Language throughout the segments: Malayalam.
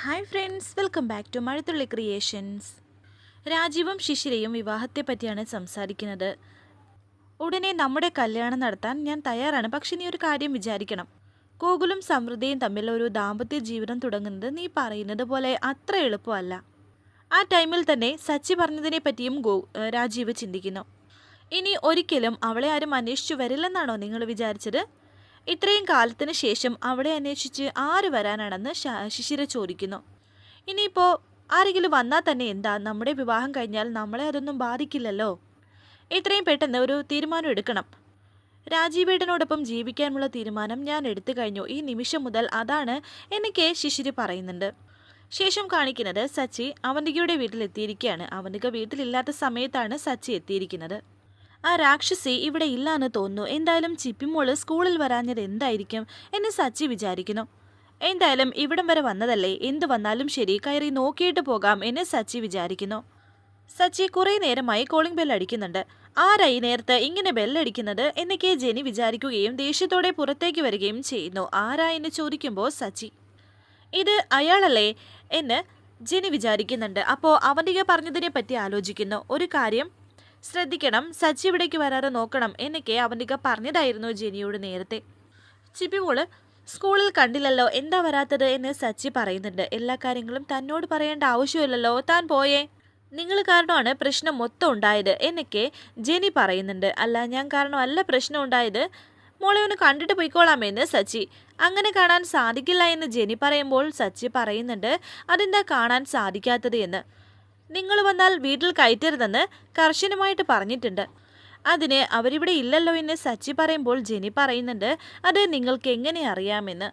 Hi friends welcome back to Mazhathulli creations രാജീവും ശിശിരയും വിവാഹത്തെ പറ്റിയാണ് സംസാരിക്കുന്നത്. ഉടനെ നമ്മുടെ കല്യാണം നടത്താൻ ഞാൻ തയ്യാറാണ്. പക്ഷെ നീ ഒരു കാര്യം വിചാരിക്കണം. ഗോകുലും സമൃദ്ധിയും തമ്മിൽ ഒരു ദാമ്പത്യ ജീവിതം തുടങ്ങുന്നത് നീ പറയുന്നത് പോലെ അത്ര എളുപ്പമല്ല. ആ ടൈമിൽ തന്നെ സച്ചി പറഞ്ഞതിനെ പറ്റിയും ഗോ രാജീവ് ചിന്തിക്കുന്നു. ഇനി ഒരിക്കലും അവളെ ആരും അന്വേഷിച്ചു വരില്ലെന്നാണോ നിങ്ങൾ വിചാരിച്ചത്? ഇത്രയും കാലത്തിന് ശേഷം അവിടെ അന്വേഷിച്ച് ആര് വരാനാണെന്ന് ശിശിര ചോദിക്കുന്നു. ഇനിയിപ്പോൾ ആരെങ്കിലും വന്നാൽ തന്നെ എന്താ? നമ്മുടെ വിവാഹം കഴിഞ്ഞാൽ നമ്മളെ അതൊന്നും ബാധിക്കില്ലല്ലോ. ഇത്രയും പെട്ടെന്ന് ഒരു തീരുമാനം എടുക്കണം. രാജീവേട്ടനോടൊപ്പം ജീവിക്കാനുള്ള തീരുമാനം ഞാൻ എടുത്തു കഴിഞ്ഞു. ഈ നിമിഷം മുതൽ അതാണ് എനിക്ക് ശിശിരി പറയുന്നുണ്ട്. ശേഷം കാണിക്കുന്നത് സച്ചി അവന്തികയുടെ വീട്ടിലെത്തിയിരിക്കുകയാണ്. അവന്തിക വീട്ടിലില്ലാത്ത സമയത്താണ് സച്ചി എത്തിയിരിക്കുന്നത്. ആ രാക്ഷസി ഇവിടെ ഇല്ലാന്ന് തോന്നുന്നു. എന്തായാലും ചിപ്പിമോൾ സ്കൂളിൽ വരാഞ്ഞത് എന്തായിരിക്കും എന്ന് സച്ചി വിചാരിക്കുന്നു. എന്തായാലും ഇവിടം വരെ വന്നതല്ലേ? എന്തു വന്നാലും ശരി കയറി നോക്കിയിട്ട് പോകാം എന്ന് സച്ചി വിചാരിക്കുന്നു. സച്ചി കുറേ നേരമായി കോളിംഗ് ബെൽ അടിക്കുന്നുണ്ട്. ആരായി നേരത്തെ ഇങ്ങനെ ബെല്ലടിക്കുന്നത് എന്നൊക്കെ ജെനി വിചാരിക്കുകയും ദേഷ്യത്തോടെ പുറത്തേക്ക് വരികയും ചെയ്യുന്നു. ആരാ എന്ന് ചോദിക്കുമ്പോൾ സച്ചി. ഇത് അയാളല്ലേ എന്ന് ജെനി വിചാരിക്കുന്നുണ്ട്. അപ്പോൾ അവന്തിക പറഞ്ഞതിനെ പറ്റി ആലോചിക്കുന്നു. ഒരു കാര്യം ശ്രദ്ധിക്കണം സച്ചി ഇവിടേക്ക് വരാതെ നോക്കണം എന്നൊക്കെ അവനിക പറഞ്ഞതായിരുന്നു ജെനിയോട് നേരത്തെ. ചിപ്പി ചിപ്പിമോൾ സ്കൂളിൽ കണ്ടില്ലല്ലോ എന്താ വരാത്തത്? എന്ന് സച്ചി പറയുന്നുണ്ട്. എല്ലാ കാര്യങ്ങളും തന്നോട് പറയേണ്ട ആവശ്യമില്ലല്ലോ താൻ പോയേ. നിങ്ങൾ കാരണമാണ് പ്രശ്നം മൊത്തം ഉണ്ടായത് എന്നൊക്കെ ജെനി പറയുന്നുണ്ട്. അല്ല ഞാൻ കാരണമല്ല പ്രശ്നം ഉണ്ടായത്? മോളെ ഒന്ന് കണ്ടിട്ട് പോയിക്കോളാമെന്ന് സച്ചി. അങ്ങനെ കാണാൻ സാധിക്കില്ല എന്ന് ജെനി പറയുമ്പോൾ സച്ചി പറയുന്നുണ്ട് അതെന്താ കാണാൻ സാധിക്കാത്തത്? എന്ന്. നിങ്ങൾ വന്നാൽ വീട്ടിൽ കയറ്റരുതെന്ന് കർശനമായിട്ട് പറഞ്ഞിട്ടുണ്ട്. അതിന് അവരിവിടെ ഇല്ലല്ലോ എന്ന് സച്ചി പറയുമ്പോൾ ജെനി പറയുന്നുണ്ട് അത് നിങ്ങൾക്ക് എങ്ങനെ അറിയാമെന്ന്?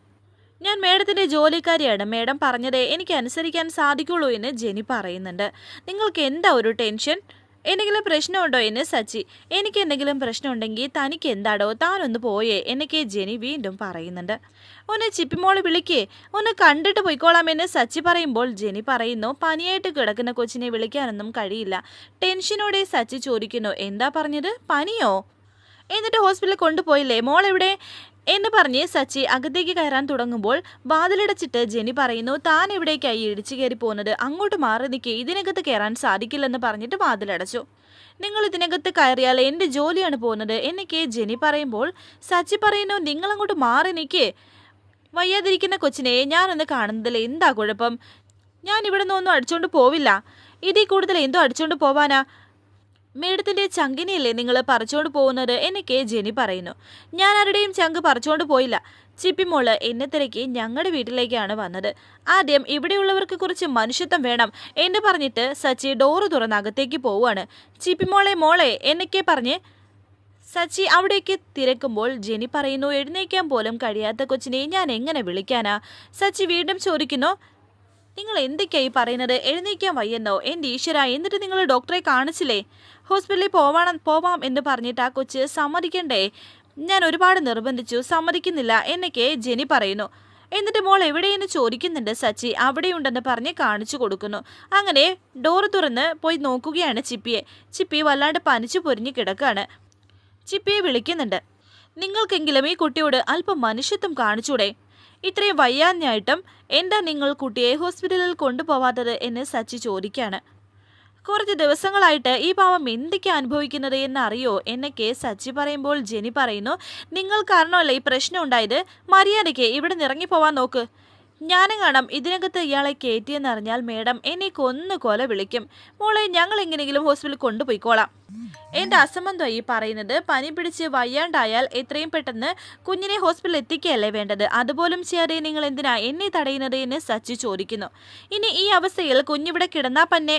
ഞാൻ മേഡത്തിന്റെ ജോലിക്കാരിയാണ്. മേഡം പറഞ്ഞത് എനിക്ക് അനുസരിക്കാൻ സാധിക്കുള്ളൂ എന്ന് ജെനി പറയുന്നുണ്ട്. നിങ്ങൾക്ക് എന്താ ഒരു ടെൻഷൻ? എന്തെങ്കിലും പ്രശ്നമുണ്ടോ എന്ന് സച്ചി? എനിക്ക് എന്തെങ്കിലും പ്രശ്നമുണ്ടെങ്കിൽ തനിക്ക് എന്താടോ താനൊന്ന് പോയേ എന്നൊക്കെ ജെനി വീണ്ടും പറയുന്നുണ്ട്. ഒന്ന് ചിപ്പിമോൾ വിളിക്കേ. ഒന്ന് കണ്ടിട്ട് പോയിക്കോളാമെന്ന് സച്ചി പറയുമ്പോൾ ജെനി പറയുന്നു പനിയായിട്ട് കിടക്കുന്ന കൊച്ചിനെ വിളിക്കാനൊന്നും കഴിയില്ല. ടെൻഷനോടെ സച്ചി ചോദിക്കുന്നു എന്താ പറഞ്ഞത്? പനിയോ? എന്നിട്ട് ഹോസ്പിറ്റലിൽ കൊണ്ടുപോയില്ലേ? മോൾ എവിടെ എന്ന് പറഞ്ഞ് സച്ചി അകത്തേക്ക് കയറാൻ തുടങ്ങുമ്പോൾ വാതിലടച്ചിട്ട് ജെനി പറയുന്നു താൻ എവിടേക്കായി ഇടിച്ചു കയറി പോകുന്നത് അങ്ങോട്ട് മാറി നിൽക്കേ ഇതിനകത്ത് കയറാൻ സാധിക്കില്ലെന്ന് പറഞ്ഞിട്ട് വാതിലടച്ചു. നിങ്ങൾ ഇതിനകത്ത് കയറിയാൽ എന്റെ ജോലിയാണ് പോകുന്നത് എന്നൊക്കെ ജെനി പറയുമ്പോൾ സച്ചി പറയുന്നു നിങ്ങൾ അങ്ങോട്ട് മാറി നിൽക്കേ വയ്യാതിരിക്കുന്ന കൊച്ചിനെ ഞാനൊന്ന് കാണുന്നതിൽ എന്താ കുഴപ്പം? ഞാൻ ഇവിടെ നിന്നൊന്നും അടിച്ചുകൊണ്ട് പോവില്ല. ഇതിൽ കൂടുതൽ എന്തോ അടിച്ചുകൊണ്ട് പോവാനാ? മേഡത്തിന്റെ ചങ്കിനെയല്ലേ നിങ്ങൾ പറിച്ചുകൊണ്ട് പോകുന്നത് എന്നൊക്കെ ജെനി പറയുന്നു. ഞാൻ ആരുടെയും ചങ്ക് പറിച്ചുകൊണ്ട് പോയില്ല. ചിപ്പിമോൾ എന്നെ തിരക്കി ഞങ്ങളുടെ വീട്ടിലേക്കാണ് വന്നത്. ആദ്യം ഇവിടെയുള്ളവർക്ക് കുറച്ച് മനുഷ്യത്വം വേണം എന്ന് പറഞ്ഞിട്ട് സച്ചി ഡോറ് തുറന്ന് അകത്തേക്ക് പോവുകയാണ്. ചിപ്പിമോളെ മോളെ എന്നൊക്കെ പറഞ്ഞ് സച്ചി അവിടേക്ക് തിരക്കുമ്പോൾ ജെനി പറയുന്നു എഴുന്നേക്കാൻ പോലും കഴിയാത്ത കൊച്ചിനെ ഞാൻ എങ്ങനെ വിളിക്കാനാ? സച്ചി വീണ്ടും ചോദിക്കുന്നു നിങ്ങൾ എന്തൊക്കെയായി പറയുന്നത്? എഴുന്നേക്കാൻ വയ്യെന്നോ? എന്റെ ഈശ്വര എന്നിട്ട് നിങ്ങൾ ഡോക്ടറെ കാണിച്ചില്ലേ? ഹോസ്പിറ്റലിൽ പോവാണം പോവാം എന്ന് പറഞ്ഞിട്ട് ആ കൊച്ച് സമ്മതിക്കണ്ടേ? ഞാൻ ഒരുപാട് നിർബന്ധിച്ചു സമ്മതിക്കുന്നില്ല എന്നൊക്കെ ജെനി പറയുന്നു. എന്നിട്ട് മോൾ എവിടെയെന്ന് ചോദിക്കുന്നുണ്ട് സച്ചി അവിടെയുണ്ടെന്ന് പറഞ്ഞ് കാണിച്ചു കൊടുക്കുന്നു. അങ്ങനെ ഡോറ് തുറന്ന് പോയി നോക്കുകയാണ് ചിപ്പിയെ. ചിപ്പി വല്ലാണ്ട് പനിച്ചു പൊരിഞ്ഞു കിടക്കാണ്. ചിപ്പിയെ വിളിക്കുന്നുണ്ട് നിങ്ങൾക്കെങ്കിലും ഈ കുട്ടിയോട് അല്പം മനുഷ്യത്വം കാണിച്ചൂടെ? ഇത്രയും വയ്യാഞ്ഞായിട്ടും എന്താ നിങ്ങൾ കുട്ടിയെ ഹോസ്പിറ്റലിൽ കൊണ്ടുപോവാത്തത്? എന്ന് സച്ചി ചോദിക്കാണ്. കുറച്ച് ദിവസങ്ങളായിട്ട് ഈ പാവം എന്തൊക്കെ അനുഭവിക്കുന്നത് എന്ന് അറിയോ എന്നൊക്കെ സച്ചി പറയുമ്പോൾ ജെനി പറയുന്നു നിങ്ങൾ കാരണമല്ല ഈ പ്രശ്നം ഉണ്ടായത്? മര്യാദയ്ക്ക് ഇവിടെ നിന്ന് ഇറങ്ങിപ്പോവാൻ നോക്ക്. ഞാനും കാണാം ഇതിനകത്ത് ഇയാളെ കയറ്റിയെന്ന് അറിഞ്ഞാൽ മേഡം എന്നെ കൊന്നു കൊല വിളിക്കും. മോളെ ഞങ്ങൾ എങ്ങനെയെങ്കിലും ഹോസ്പിറ്റലിൽ കൊണ്ടുപോയിക്കോളാം. എന്റെ അസംബന്ധം ഈ പറയുന്നത് പനി പിടിച്ച് വയ്യാണ്ടായാൽ എത്രയും പെട്ടെന്ന് കുഞ്ഞിനെ ഹോസ്പിറ്റലിൽ എത്തിക്കുകയല്ലേ വേണ്ടത്? അതുപോലും ചെയ്യാതെ നിങ്ങൾ എന്തിനാ എന്നെ തടയുന്നത് എന്ന് സച്ചി ചോദിക്കുന്നു. ഇനി ഈ അവസ്ഥയിൽ കുഞ്ഞിവിടെ കിടന്നാൽ പന്നെ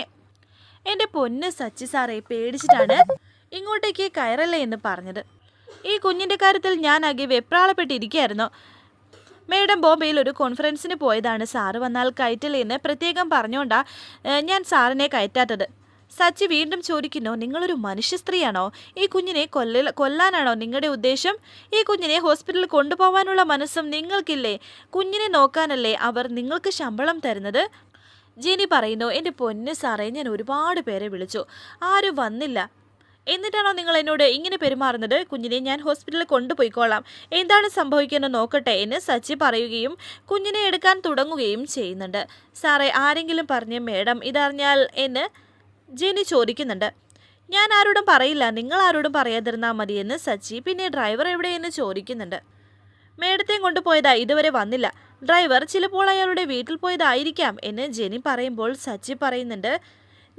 എന്റെ പൊന്ന് സച്ചി സാറേ പേടിച്ചിട്ടാണ് ഇങ്ങോട്ടേക്ക് കയറല്ലേ എന്ന് പറഞ്ഞത്. ഈ കുഞ്ഞിന്റെ കാര്യത്തിൽ ഞാൻ ആകെ വെപ്രാളപ്പെട്ടിരിക്കുകയായിരുന്നു. മേഡം ബോംബെയിൽ ഒരു കോൺഫറൻസിന് പോയതാണ്. സാറ് വന്നാൽ കയറ്റല്ലേ എന്ന് പ്രത്യേകം പറഞ്ഞുകൊണ്ടാ ഏഹ്, ഞാൻ സാറിനെ കയറ്റാത്തത്. സച്ചി വീണ്ടും ചോദിക്കുന്നു നിങ്ങളൊരു മനുഷ്യ സ്ത്രീയാണോ ഈ കുഞ്ഞിനെ കൊല്ല കൊല്ലാനാണോ നിങ്ങളുടെ ഉദ്ദേശം? ഈ കുഞ്ഞിനെ ഹോസ്പിറ്റലിൽ കൊണ്ടുപോകാനുള്ള മനസ്സും നിങ്ങൾക്കില്ലേ? കുഞ്ഞിനെ നോക്കാനല്ലേ അവർ നിങ്ങൾക്ക് ശമ്പളം തരുന്നത്? ജെനി പറയുന്നു എന്റെ പൊന്ന് സാറേ ഞാൻ ഒരുപാട് പേരെ വിളിച്ചു. ആരും വന്നില്ല. എന്നിട്ടാണോ നിങ്ങൾ എന്നോട് ഇങ്ങനെ പെരുമാറുന്നത്? കുഞ്ഞിനെ ഞാൻ ഹോസ്പിറ്റലിൽ കൊണ്ടുപോയിക്കോളാം. എന്താണ് സംഭവിക്കുന്നത് നോക്കട്ടെ എന്ന് സച്ചി പറയുകയും കുഞ്ഞിനെ എടുക്കാൻ തുടങ്ങുകയും ചെയ്യുന്നുണ്ട്. സാറേ ആരെങ്കിലും പറഞ്ഞ് മേഡം ഇതറിഞ്ഞാൽ എന്ന് ജീനി ചോദിക്കുന്നുണ്ട്. ഞാൻ ആരോടും പറയില്ല. നിങ്ങൾ ആരോടും പറയാതിരുന്നാൽ മതിയെന്ന് സച്ചി പിന്നെ ഡ്രൈവർ എവിടെയെന്ന് ചോദിക്കുന്നുണ്ട്. മേഡത്തെയും കൊണ്ടുപോയതാ ഇതുവരെ വന്നില്ല. ഡ്രൈവർ ചിലപ്പോൾ അയാളുടെ വീട്ടിൽ പോയതായിരിക്കാം എന്ന് ജെനി പറയുമ്പോൾ സച്ചി പറയുന്നുണ്ട്.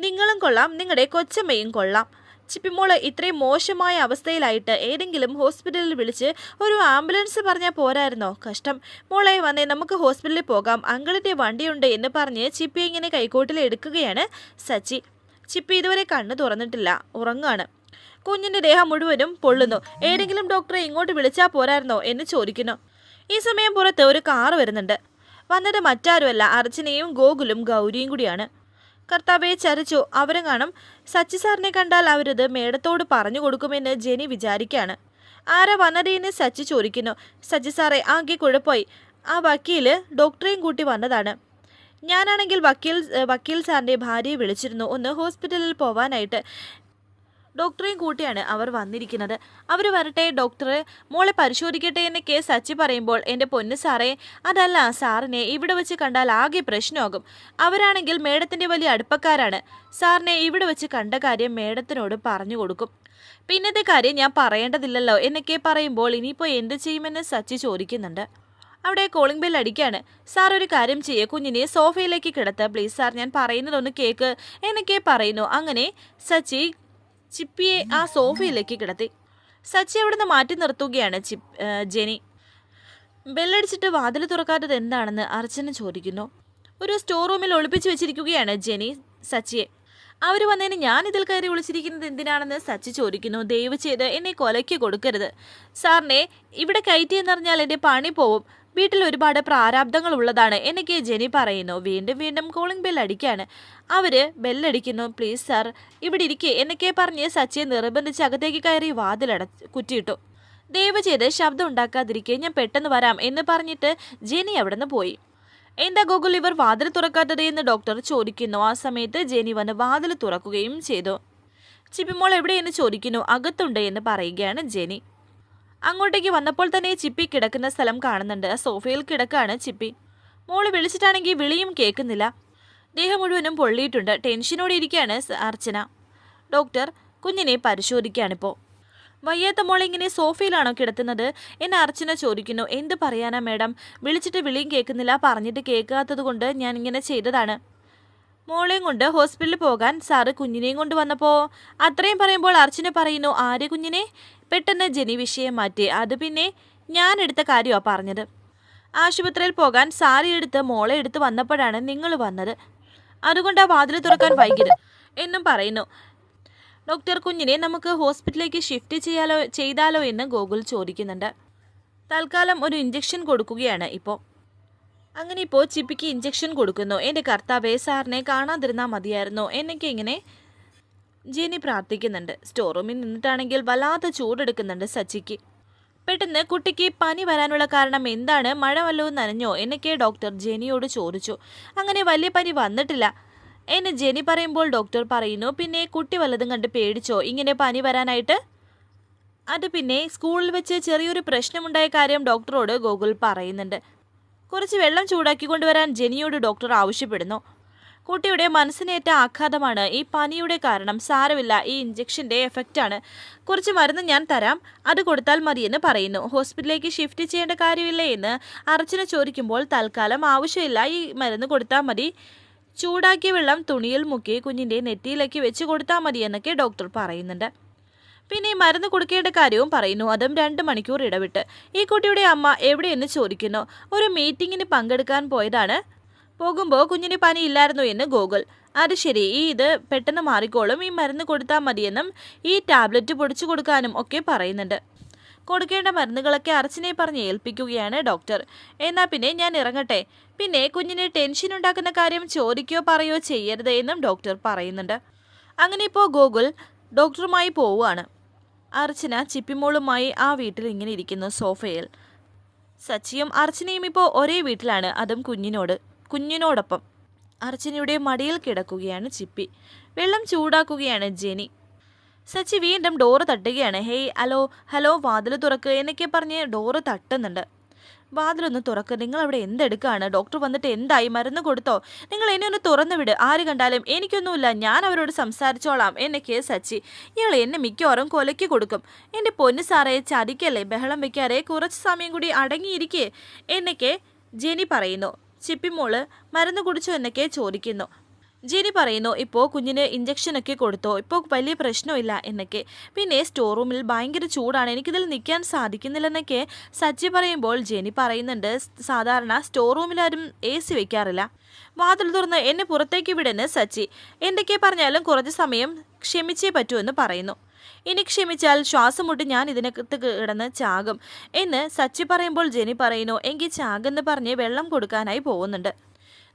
നിങ്ങളും കൊള്ളാം. നിങ്ങളുടെ കൊച്ചമ്മയും കൊള്ളാം. ചിപ്പിമോൾ ഇത്രയും മോശമായ അവസ്ഥയിലായിട്ട് ഏതെങ്കിലും ഹോസ്പിറ്റലിൽ വിളിച്ച് ഒരു ആംബുലൻസ് പറഞ്ഞാൽ പോരായിരുന്നോ? കഷ്ടം. മോളെ വന്നേ നമുക്ക് ഹോസ്പിറ്റലിൽ പോകാം. അങ്കിളിന്റെ വണ്ടിയുണ്ട് എന്ന് പറഞ്ഞ് ചിപ്പി ഇങ്ങനെ കൈക്കോട്ടിൽ എടുക്കുകയാണ് സച്ചി. ചിപ്പി ഇതുവരെ കണ്ണ് തുറന്നിട്ടില്ല. ഉറങ്ങാണ്. കുഞ്ഞിന്റെ ദേഹം മുഴുവനും പൊള്ളുന്നു. ഏതെങ്കിലും ഡോക്ടറെ ഇങ്ങോട്ട് വിളിച്ചാൽ പോരായിരുന്നോ എന്ന് ചോദിക്കുന്നു. ഈ സമയം പുറത്ത് ഒരു കാർ വരുന്നുണ്ട്. വന്നത് മറ്റാരുമല്ല അർച്ചനയും ഗോകുലും ഗൗരിയും കൂടിയാണ്. കർത്താവെ ചരിച്ചു. അവരും കാണും. സച്ചി സാറിനെ കണ്ടാൽ അവരത് മേടത്തോട് പറഞ്ഞു കൊടുക്കുമെന്ന് ജെനി വിചാരിക്കുകയാണ്. ആരാ വന്നതെന്ന് സച്ചി ചോദിക്കുന്നു. സച്ചി സാറേ ആകെ കുഴപ്പമായി. ആ വക്കീൽ ഡോക്ടറെയും കൂട്ടി വന്നതാണ്. ഞാനാണെങ്കിൽ വക്കീൽ വക്കീൽ സാറിന്റെ ഭാര്യയെ വിളിച്ചിരുന്നു. ഒന്ന് ഹോസ്പിറ്റലിൽ പോവാനായിട്ട്. ഡോക്ടറെയും കൂട്ടിയാണ് അവർ വന്നിരിക്കുന്നത്. അവർ വരട്ടെ ഡോക്ടറെ. മോളെ പരിശോധിക്കട്ടെ എന്ന് കെ. സച്ചി പറയുമ്പോൾ എന്റെ പൊന്ന് സാറേ അതല്ല സാറിനെ ഇവിടെ വെച്ച് കണ്ടാൽ ആകെ പ്രശ്നമാകും. അവരാണെങ്കിൽ മേഡത്തിന്റെ വലിയ അടുപ്പക്കാരാണ്. സാറിനെ ഇവിടെ വെച്ച് കണ്ട കാര്യം മേഡത്തിനോട് പറഞ്ഞു കൊടുക്കും. പിന്നത്തെ കാര്യം ഞാൻ പറയേണ്ടതില്ലല്ലോ എന്നൊക്കെ പറയുമ്പോൾ ഇനിയിപ്പോൾ എന്ത് ചെയ്യുമെന്ന് സച്ചി ചോദിക്കുന്നുണ്ട്. അവിടെ കോളിംഗ് ബെൽ അടിക്കാണ്. സാർ ഒരു കാര്യം ചെയ്യേ കുഞ്ഞിനെ സോഫയിലേക്ക് കിടത്ത്. പ്ലീസ് സാർ ഞാൻ പറയുന്നതൊന്ന് കേക്ക് എന്നൊക്കെ പറയുന്നു. അങ്ങനെ സച്ചി ചിപ്പിയെ ആ സോഫയിലേക്ക് കിടത്തി. സച്ചി അവിടുന്ന് മാറ്റി നിർത്തുകയാണ് ചിപ് ജെനി. ബെല്ലടിച്ചിട്ട് വാതിൽ തുറക്കാത്തത് എന്താണെന്ന് അർച്ചന ചോദിക്കുന്നു. ഒരു സ്റ്റോർ റൂമിൽ ഒളിപ്പിച്ചു വെച്ചിരിക്കുകയാണ് ജെനി സച്ചിയെ. അവർ വന്നതിന് ഞാൻ ഇതിൽ കയറി വിളിച്ചിരിക്കുന്നത് എന്തിനാണെന്ന് സച്ചി ചോദിക്കുന്നു. ദയവ് ചെയ്ത് എന്നെ കൊലയ്ക്ക് കൊടുക്കരുത്. സാറിനെ ഇവിടെ കയറ്റിയെന്നറിഞ്ഞാൽ എന്റെ പണി പോവും. വീട്ടിൽ ഒരുപാട് പ്രാരാബ്ദങ്ങൾ ഉള്ളതാണ് എനിക്ക് ജെനി പറയുന്നു. വീണ്ടും വീണ്ടും കോളിംഗ് ബെൽ അടിക്കാണ്. അവർ ബെല്ലടിക്കുന്നു പ്ലീസ് സാർ ഇവിടെ ഇരിക്കേ എന്നൊക്കെ പറഞ്ഞ് സച്ചിയെ നിർബന്ധിച്ച് അകത്തേക്ക് കയറി വാതിലട കുറ്റിയിട്ടു. ദയവ് ചെയ്ത് ശബ്ദം ഉണ്ടാക്കാതിരിക്കെ ഞാൻ പെട്ടെന്ന് വരാം എന്ന് പറഞ്ഞിട്ട് ജെനി അവിടുന്ന് പോയി. എന്താ ഗോകുൽ ഇവർ വാതിൽ തുറക്കാത്തത്? എന്ന് ഡോക്ടർ ചോദിക്കുന്നു. ആ സമയത്ത് ജെനി വന്ന് വാതിൽ തുറക്കുകയും ചെയ്തു. ചിപ്പിമോൾ എവിടെയെന്ന് ചോദിക്കുന്നു? അകത്തുണ്ട് എന്ന് പറയുകയാണ് ജെനി. അങ്ങോട്ടേക്ക് വന്നപ്പോൾ തന്നെ ചിപ്പി കിടക്കുന്ന സ്ഥലം കാണുന്നുണ്ട്. സോഫയിൽ കിടക്കാണ് ചിപ്പി. മോൾ വിളിച്ചിട്ടാണെങ്കിൽ വിളിയും കേൾക്കുന്നില്ല. ദേഹം മുഴുവനും പൊള്ളിയിട്ടുണ്ട്. ടെൻഷനോടെ ഇരിക്കുകയാണ് അർച്ചന. ഡോക്ടർ കുഞ്ഞിനെ പരിശോധിക്കുകയാണിപ്പോൾ വയ്യാത്ത മോളിങ്ങനെ സോഫയിലാണോ കിടത്തുന്നത്? എന്ന് അർച്ചന ചോദിക്കുന്നു. എന്ത് പറയാനാ മേഡം? വിളിച്ചിട്ട് വിളിയും കേൾക്കുന്നില്ല. പറഞ്ഞിട്ട് കേൾക്കാത്തത് കൊണ്ട് ഞാൻ ഇങ്ങനെ ചെയ്തതാണ്. മോളെയും കൊണ്ട് ഹോസ്പിറ്റലിൽ പോകാൻ സാറ് കുഞ്ഞിനെയും കൊണ്ട് വന്നപ്പോൾ അത്രയും പറയുമ്പോൾ അർച്ചന പറയുന്നു ആര് കുഞ്ഞിനെ? പെട്ടെന്ന് ജനി വിഷയം മാറ്റി. അത് പിന്നെ ഞാൻ എടുത്ത കാര്യമാണ് പറഞ്ഞത്. ആശുപത്രിയിൽ പോകാൻ സാരി എടുത്ത് മോളെ എടുത്ത് വന്നപ്പോഴാണ് നിങ്ങൾ വന്നത്. അതുകൊണ്ട് ആ വാതിൽ തുറക്കാൻ വൈകിയത്. എന്നും പറയുന്നു. ഡോക്ടർ കുഞ്ഞിനെ നമുക്ക് ഹോസ്പിറ്റലിലേക്ക് ഷിഫ്റ്റ് ചെയ്യാലോ ചെയ്താലോ എന്ന് ഗോകുൽ ചോദിക്കുന്നുണ്ട്. തൽക്കാലം ഒരു ഇഞ്ചക്ഷൻ കൊടുക്കുകയാണ് ഇപ്പോൾ. അങ്ങനെ ഇപ്പോൾ ചിപ്പിക്ക് ഇഞ്ചക്ഷൻ കൊടുക്കുന്നു. എന്റെ കർത്താവേ സാറിനെ കാണാതിരുന്നാൽ മതിയായിരുന്നു. എന്നൊക്കെ ഇങ്ങനെ ജെനി പ്രാർത്ഥിക്കുന്നുണ്ട്. സ്റ്റോർ റൂമിൽ നിന്നിട്ടാണെങ്കിൽ വല്ലാതെ ചൂടെടുക്കുന്നുണ്ട് സച്ചിക്ക്. പെട്ടെന്ന് കുട്ടിക്ക് പനി വരാനുള്ള കാരണം എന്താണ്? മഴ വല്ലതും നനഞ്ഞോ? എന്നൊക്കെ ഡോക്ടർ ജെനിയോട് ചോദിച്ചു. അങ്ങനെ വലിയ പനി വന്നിട്ടില്ല. എന്ന് ജെനി പറയുമ്പോൾ ഡോക്ടർ പറയുന്നു പിന്നെ കുട്ടി വല്ലതും കണ്ട് പേടിച്ചോ? ഇങ്ങനെ പനി വരാനായിട്ട്? അത് പിന്നെ സ്കൂളിൽ വെച്ച് ചെറിയൊരു പ്രശ്നമുണ്ടായ കാര്യം ഡോക്ടറോട് ഗോകുൽ പറയുന്നുണ്ട്. കുറച്ച് വെള്ളം ചൂടാക്കി കൊണ്ടുവരാൻ ജെനിയോട് ഡോക്ടർ ആവശ്യപ്പെടുന്നു. കുട്ടിയുടെ മനസ്സിനേറ്റ ആഘാതമാണ് ഈ പനിയുടെ കാരണം. സാരമില്ല ഈ ഇഞ്ചക്ഷന്റെ എഫക്റ്റാണ് കുറച്ച് മരുന്ന് ഞാൻ തരാം. അത് കൊടുത്താൽ മതിയെന്ന് പറയുന്നു. ഹോസ്പിറ്റലിലേക്ക് ഷിഫ്റ്റ് ചെയ്യേണ്ട കാര്യമില്ല എന്ന് അർച്ചന ചോദിക്കുമ്പോൾ തൽക്കാലം ആവശ്യമില്ല. ഈ മരുന്ന് കൊടുത്താൽ മതി. ചൂടാക്കിയ വെള്ളം തുണിയിൽ മുക്കി കുഞ്ഞിന്റെ നെറ്റിയിലേക്ക് വെച്ച് കൊടുത്താൽ മതി എന്നൊക്കെ ഡോക്ടർ പറയുന്നുണ്ട്. പിന്നെ ഈ മരുന്ന് കൊടുക്കേണ്ട കാര്യവും പറയുന്നു. അതും രണ്ട് മണിക്കൂർ ഇടവിട്ട്. ഈ കുട്ടിയുടെ അമ്മ എവിടെയെന്ന് ചോദിക്കുന്നു. ഒരു മീറ്റിങ്ങിന് പങ്കെടുക്കാൻ പോയതാണ്. പോകുമ്പോൾ കുഞ്ഞിന് പനി ഇല്ലായിരുന്നു എന്ന് ഗോകുൽ. അത് ശരി ഈ ഇത് പെട്ടെന്ന് മാറിക്കോളും. ഈ മരുന്ന് കൊടുത്താൽ മതിയെന്നും ഈ ടാബ്ലറ്റ് പൊടിച്ചു കൊടുക്കാനും ഒക്കെ പറയുന്നുണ്ട്. കൊടുക്കേണ്ട മരുന്നുകളൊക്കെ അർച്ചനെ പറഞ്ഞ് ഏൽപ്പിക്കുകയാണ് ഡോക്ടർ. എന്നാൽ പിന്നെ ഞാൻ ഇറങ്ങട്ടെ. പിന്നെ കുഞ്ഞിന് ടെൻഷൻ ഉണ്ടാക്കുന്ന കാര്യം ചോദിക്കുകയോ പറയുകയോ ചെയ്യരുത് എന്നും ഡോക്ടർ പറയുന്നുണ്ട്. അങ്ങനെ ഇപ്പോൾ ഗോകുൽ ഡോക്ടറുമായി പോവുകയാണ്. അർച്ചന ചിപ്പിമോളുമായി ആ വീട്ടിൽ ഇങ്ങനെ ഇരിക്കുന്നു സോഫയിൽ. സച്ചിയും അർച്ചനയും ഇപ്പോൾ ഒരേ വീട്ടിലാണ് അതും കുഞ്ഞിനോട്. കുഞ്ഞിനോടൊപ്പം. അർച്ചനയുടെ മടിയിൽ കിടക്കുകയാണ് ചിപ്പി. വെള്ളം ചൂടാക്കുകയാണ് ജെനി. സച്ചി വീണ്ടും ഡോറ് തട്ടുകയാണ്. ഹേയ് ഹലോ ഹലോ വാതിൽ തുറക്ക് എന്നൊക്കെ പറഞ്ഞ് ഡോറ് തട്ടുന്നുണ്ട്. വാതിലൊന്ന് തുറക്ക്. നിങ്ങൾ അവിടെ എന്തെടുക്കാണ്? ഡോക്ടർ വന്നിട്ട് എന്തായി? മരുന്ന് കൊടുത്തോ? നിങ്ങൾ എന്നെ ഒന്ന് തുറന്നു വിട് ആര് കണ്ടാലും എനിക്കൊന്നുമില്ല. ഞാൻ അവരോട് സംസാരിച്ചോളാം എന്നൊക്കെ സച്ചി. ഇയാൾ എന്നെ മിക്കവാറും കൊലയ്ക്ക് കൊടുക്കും. എന്റെ പൊന്നു സാറേ ചതിക്കല്ലേ? ബഹളം വെക്കാതെ കുറച്ച് സമയം കൂടി അടങ്ങിയിരിക്കേ എന്നൊക്കെ ജെനി പറയുന്നു. ചിപ്പിമോൾ മരുന്ന് കുടിച്ചു എന്നൊക്കെ ചോദിക്കുന്നു. ജിനി പറയുന്നു ഇപ്പോൾ കുഞ്ഞിന് ഇഞ്ചക്ഷനൊക്കെ കൊടുത്തോ? ഇപ്പോൾ വലിയ പ്രശ്നമില്ല എന്നൊക്കെ. പിന്നെ സ്റ്റോർ റൂമിൽ ഭയങ്കര ചൂടാണ് എനിക്കിതിൽ നിൽക്കാൻ സാധിക്കുന്നില്ലെന്നൊക്കെ സച്ചി പറയുമ്പോൾ ജെനി പറയുന്നുണ്ട് സാധാരണ സ്റ്റോർ റൂമിലാരും എ സി വയ്ക്കാറില്ല വാതിൽ തുറന്ന് എന്നെ പുറത്തേക്ക് വിടുന്ന സച്ചി. എന്തൊക്കെ പറഞ്ഞാലും കുറച്ച് സമയം ക്ഷമിച്ചേ പറ്റൂ എന്ന് പറയുന്നു. ഇനി ക്ഷമിച്ചാൽ ശ്വാസം മുട്ടി ഞാൻ ഇതിനകത്ത് കിടന്ന് ചാകും. എന്ന് സച്ചി പറയുമ്പോൾ ജെനി പറയുന്നു എങ്കിൽ ചാകെന്ന് പറഞ്ഞ് വെള്ളം കൊടുക്കാനായി പോകുന്നുണ്ട്.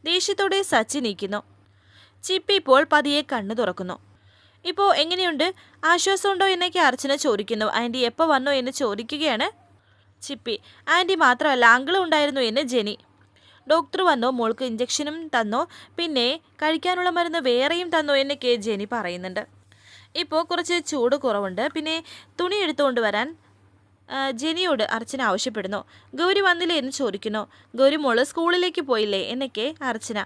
ദേഷ്യത്തോടെ സച്ചി നീക്കുന്നു ചിപ്പി ഇപ്പോൾ പതിയെ കണ്ണു തുറക്കുന്നു. ഇപ്പോൾ എങ്ങനെയുണ്ട്? ആശ്വാസമുണ്ടോ എന്നൊക്കെ അർച്ചന ചോദിക്കുന്നു. ആന്റി എപ്പോൾ വന്നോ എന്ന് ചോദിക്കുകയാണ് ചിപ്പി. ആന്റി മാത്രമല്ല അങ്കിളും ഉണ്ടായിരുന്നു എന്ന് ജെനി. ഡോക്ടർ വന്നോ മോൾക്ക് ഇഞ്ചക്ഷനും തന്നോ പിന്നെ കഴിക്കാനുള്ള മരുന്ന് വേറെയും തന്നോ എന്നൊക്കെ ജെനി പറയുന്നുണ്ട്. ഇപ്പോൾ കുറച്ച് ചൂട് കുറവുണ്ട്. പിന്നെ തുണി എടുത്തുകൊണ്ട് വരാൻ ജെനിയോട് അർച്ചന ആവശ്യപ്പെടുന്നു. ഗൗരി വന്നില്ലേ എന്ന് ചോദിക്കുന്നു. ഗൗരി മോൾ സ്കൂളിലേക്ക് പോയില്ലേ എന്നൊക്കെ അർച്ചന.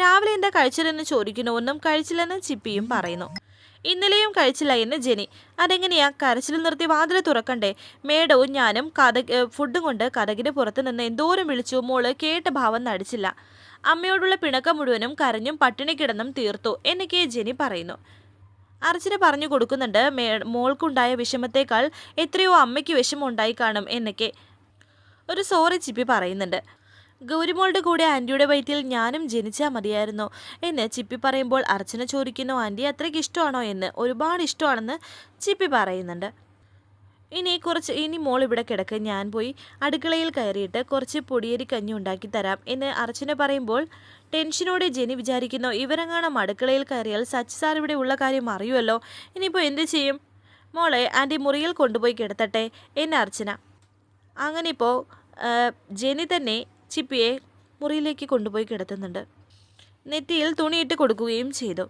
രാവിലെ എന്താ കഴിച്ചതെന്ന് ചോദിക്കുന്നു. ഒന്നും കഴിച്ചില്ലെന്ന് ചിപ്പിയും പറയുന്നു. ഇന്നലെയും കഴിച്ചില്ല എന്ന് ജെനി. അതെങ്ങനെയാ? കരച്ചിൽ നിർത്തി വാതിൽ തുറക്കണ്ടേ? മേഡവും ഞാനും കഥ ഫുഡും കൊണ്ട് കഥകിന് പുറത്ത് നിന്ന് എന്തോരം വിളിച്ചു. മോൾ കേട്ട ഭാവം നടിച്ചില്ല. അമ്മയോടുള്ള പിണക്കം മുഴുവനും കരഞ്ഞും പട്ടിണി കിടന്നും തീർത്തു എന്നൊക്കെ ജെനി പറയുന്നു. അർച്ചന പറഞ്ഞു കൊടുക്കുന്നുണ്ട് മോൾക്കുണ്ടായ വിഷമത്തേക്കാൾ എത്രയോ അമ്മയ്ക്ക് വിഷമം ഉണ്ടായി കാണും എന്നൊക്കെ. ഒരു സോറി ചിപ്പി പറയുന്നുണ്ട്. ഗൗരിമോളുടെ കൂടെ ആന്റിയുടെ വയറ്റിൽ ഞാനും ജനിച്ചാൽ മതിയായിരുന്നു എന്ന് ചിപ്പി പറയുമ്പോൾ അർച്ചന ചോദിക്കുന്നു ആന്റി അത്രയ്ക്ക് ഇഷ്ടമാണോ? എന്ന്. ഒരുപാട് ഇഷ്ടമാണെന്ന് ചിപ്പി പറയുന്നുണ്ട്. ഇനി കുറച്ച് ഇനി മോൾ ഇവിടെ കിടക്ക്. ഞാൻ പോയി അടുക്കളയിൽ കയറിയിട്ട് കുറച്ച് പൊടിയരി കഞ്ഞി ഉണ്ടാക്കി തരാം എന്ന് അർച്ചന പറയുമ്പോൾ ടെൻഷനോടെ ജെനി വിചാരിക്കുന്നു ഇവരെങ്ങാണം അടുക്കളയിൽ കയറിയാൽ സച്ച് സാർ ഇവിടെ ഉള്ള കാര്യം അറിയുമല്ലോ. ഇനിയിപ്പോൾ എന്ത് ചെയ്യും? മോളെ ആന്റി മുറിയിൽ കൊണ്ടുപോയി കിടത്തട്ടെ എന്ന് അർച്ചന. അങ്ങനെ ഇപ്പോൾ ജെനി തന്നെ ചിപ്പിയെ മുറിയിലേക്ക് കൊണ്ടുപോയി കിടത്തുന്നുണ്ട്. നെറ്റിയിൽ തുണിയിട്ട് കൊടുക്കുകയും ചെയ്തു.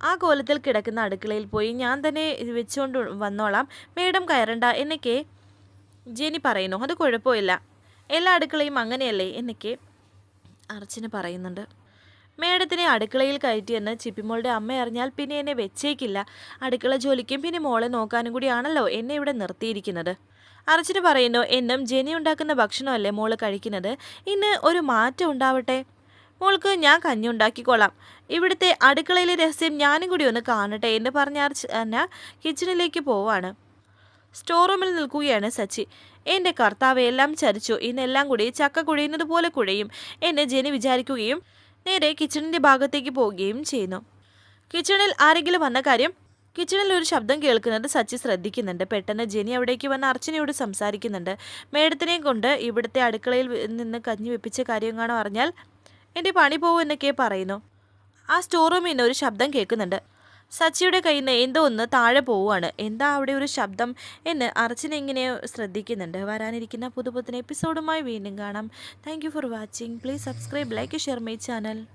ആ കോലത്തിൽ കിടക്കുന്ന അടുക്കളയിൽ പോയി ഞാൻ തന്നെ വെച്ചുകൊണ്ട് വന്നോളാം. മേഡം കയറണ്ട. എന്നൊക്കെ ജെനി പറയുന്നു. അത് കുഴപ്പമില്ല. എല്ലാ അടുക്കളയും അങ്ങനെയല്ലേ? എന്നൊക്കെ അർച്ചന പറയുന്നുണ്ട്. മേഡത്തിനെ അടുക്കളയിൽ കയറ്റിയെന്ന് ചിപ്പിമോളുടെ അമ്മ അറിഞ്ഞാൽ പിന്നെ എന്നെ വെച്ചേക്കില്ല. അടുക്കള ജോലിക്കും പിന്നെ മോളെ നോക്കാനും കൂടിയാണല്ലോ എന്നെ ഇവിടെ നിർത്തിയിരിക്കുന്നത്. അർച്ചന പറയുന്നു എന്നും ജെനി ഉണ്ടാക്കുന്ന ഭക്ഷണമല്ലേ മോൾ കഴിക്കുന്നത്? ഇന്ന് ഒരു മാറ്റം ഉണ്ടാവട്ടെ. മോൾക്ക് ഞാൻ കഞ്ഞി ഉണ്ടാക്കിക്കോളാം ഇവിടുത്തെ അടുക്കളയിലെ രഹസ്യം ഞാനും കൂടി ഒന്ന് കാണട്ടെ എന്ന് പറഞ്ഞ അർച്ചന കിച്ചണിലേക്ക് പോവാണ്. സ്റ്റോർ റൂമിൽ നിൽക്കുകയാണ് സച്ചി. എന്റെ കർത്താവ് എല്ലാം ചരിച്ചു. ഇന്നെല്ലാം കൂടി ചക്ക കുഴയുന്നത് പോലെ കുഴയും എന്നെ ജനി വിചാരിക്കുകയും നേരെ കിച്ചണിന്റെ ഭാഗത്തേക്ക് പോവുകയും ചെയ്യുന്നു. കിച്ചണിൽ ആരെങ്കിലും വന്ന കാര്യം കിച്ചണിൽ ഒരു ശബ്ദം കേൾക്കുന്നത് സച്ചി ശ്രദ്ധിക്കുന്നുണ്ട്. പെട്ടെന്ന് ജെനി അവിടേക്ക് വന്ന് അർച്ചനയോട് സംസാരിക്കുന്നുണ്ട്. മേഡത്തിനെയും കൊണ്ട് ഇവിടുത്തെ അടുക്കളയിൽ നിന്ന് കഞ്ഞി വെപ്പിച്ച കാര്യം കാണാൻ അറിഞ്ഞാൽ എന്റെ പണി പോവും എന്നൊക്കെ പറയുന്നു. ആ സ്റ്റോർ റൂമിൽ നിന്ന് ഒരു ശബ്ദം കേൾക്കുന്നുണ്ട്. സച്ചിയുടെ കയ്യിൽ നിന്ന് എന്തോ ഒന്ന് താഴെ പോവുകയാണ്. എന്താ അവിടെ ഒരു ശബ്ദം എന്ന് അർച്ചന ഇങ്ങനെ ശ്രദ്ധിക്കുന്നുണ്ട്. വരാനിരിക്കുന്ന പുതുപുത്തൻ എപ്പിസോഡുമായി വീണ്ടും കാണാം. Thank for watching please subscribe like share my channel